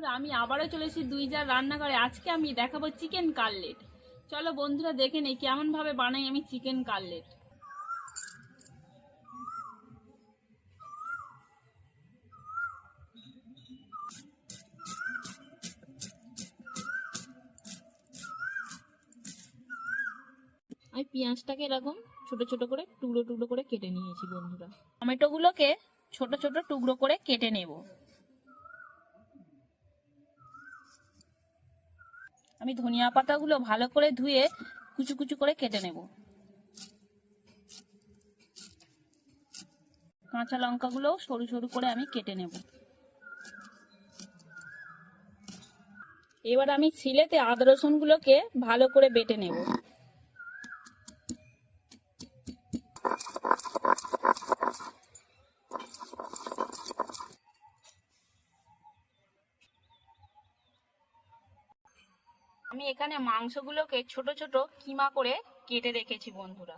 বন্ধুরা, আমি আবারও চলে এসেছি দুই জার রান্নাঘরে। আজকে আমি দেখাবো চিকেন কাটলেট চলো বন্ধুরা, দেখে নেই কেমন ভাবে বানাই আমি চিকেন কাটলেট আমি পেঁয়াজটাকে এরকম ছোট ছোট করে, টুকরো টুকরো করে কেটে নিয়েছি বন্ধুরা। টমেটোগুলোকে ছোট ছোট টুকরো করে কেটে নেব। আমি ধনিয়া পাতাগুলো ভালো করে ধুয়ে কুচু কুচু করে কেটে নেব। কাঁচা লঙ্কাগুলোও সরু সরু করে আমি কেটে নেব। এবার আমি সিলেতে আদা রসুনগুলোকে ভালো করে বেটে নেব। আমি এখানে মাংসগুলোকে ছোট ছোট কিমা করে কেটে রেখেছি, বন্ধুরা।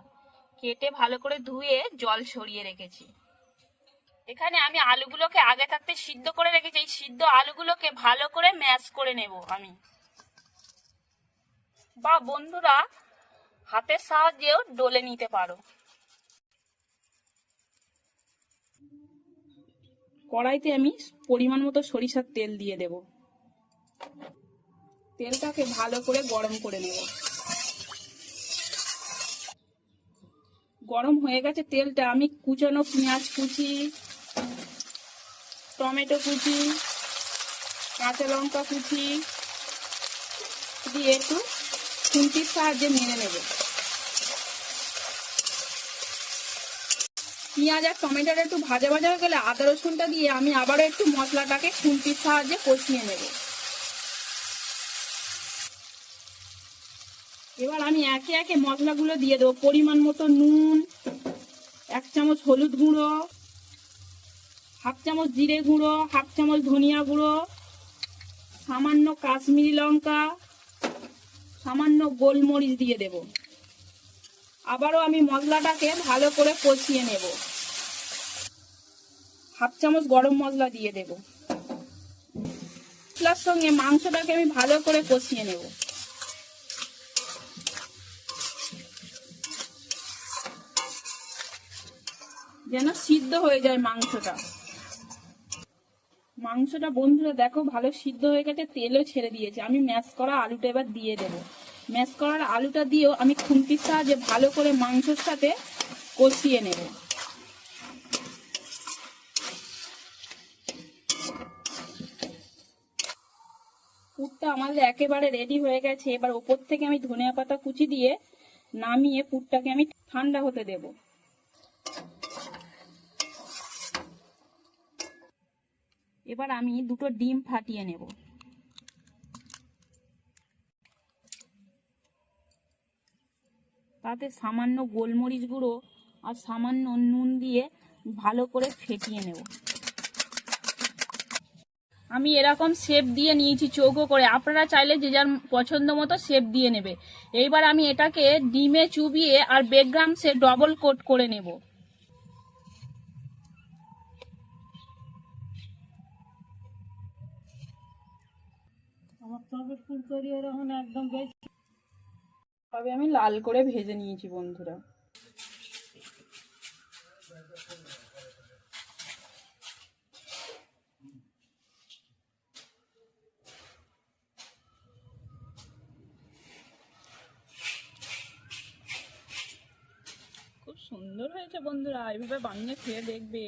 কেটে ভালো করে ধুয়ে জল সরিয়ে রেখেছি। এখানে আমি আলুগুলোকে আগে থাকতে সিদ্ধ করে রেখেছি। এই সিদ্ধ আলুগুলোকে ভালো করে ম্যাশ করে নেব আমি। বা বন্ধুরা, হাতের সাহায্যেও ডলে নিতে পারো। কড়াইতে আমি পরিমাণ মতো সরিষার তেল দিয়ে দেব। তেলটাকে ভালো করে গরম করে নেব। গরম হয়ে গেছে তেলটা। আমি কুচানো পেঁয়াজ কুচি, টমেটো কুচি, কাঁচা লঙ্কা কুচি দিয়ে একটু খুন্তির সাহায্যে মেরে নেব। পেঁয়াজ আর টমেটোটা একটু ভাজা ভাজা হয়ে গেলে আদা রসুনটা দিয়ে আমি আবারও একটু মশলাটাকে খুন্তির সাহায্যে কষিয়ে নেব। এবার আমি একে একে মশলাগুলো দিয়ে দেবো। পরিমাণ মতো নুন, এক চামচ হলুদ গুঁড়ো, হাফ চামচ জিরে গুঁড়ো, হাফ চামচ ধনিয়া গুঁড়ো, সামান্য কাশ্মীরি লঙ্কা, সামান্য গোলমরিচ দিয়ে দেব। আবারও আমি মশলাটাকে ভালো করে কষিয়ে নেব। হাফ চামচ গরম মশলা দিয়ে দেব। মশলার সঙ্গে মাংসটাকে আমি ভালো করে কষিয়ে নেব। যেন সিদ্ধ হয়ে যায় মাংসটা। মাংসটা বন্ধুরা দেখো ভালো সিদ্ধ হয়ে গেছে, তেলও ছেড়ে দিয়েছে। আমি ম্যাশ করা আলুটা এবার দিয়ে দেবো। ম্যাশ করার আলুটা দিয়েও আমি খুন্তির সাহায্যে ভালো করে মাংসর সাথে কষিয়ে নেব। পুরটা আমাদের একেবারে রেডি হয়ে গেছে। এবার ওপর থেকে আমি ধনিয়া পাতা কুচি দিয়ে নামিয়ে পুরটাকে আমি ঠান্ডা হতে দেবো। এবার আমি দুটো ডিম ফাটিয়ে নেব। তাতে সামান্য গোলমরিচ গুঁড়ো আর সামান্য নুন দিয়ে ভালো করে ফেটিয়ে নেব। আমি এরকম শেপ দিয়ে নিয়েছি চৌকো করে। আপনারা চাইলে যে যার পছন্দ মতো শেপ দিয়ে নেবে। এইবার আমি এটাকে ডিমে চুবিয়ে আর বেকগ্রাউন্ডসে ডবল কোট করে নেব। আমার ফুলকরি ওরকম একদম বেশি। তবে আমি লাল করে ভেজে নিয়েছি বন্ধুরা। খুব সুন্দর হয়েছে বন্ধুরা, এইভাবে বানিয়ে খেয়ে দেখবে।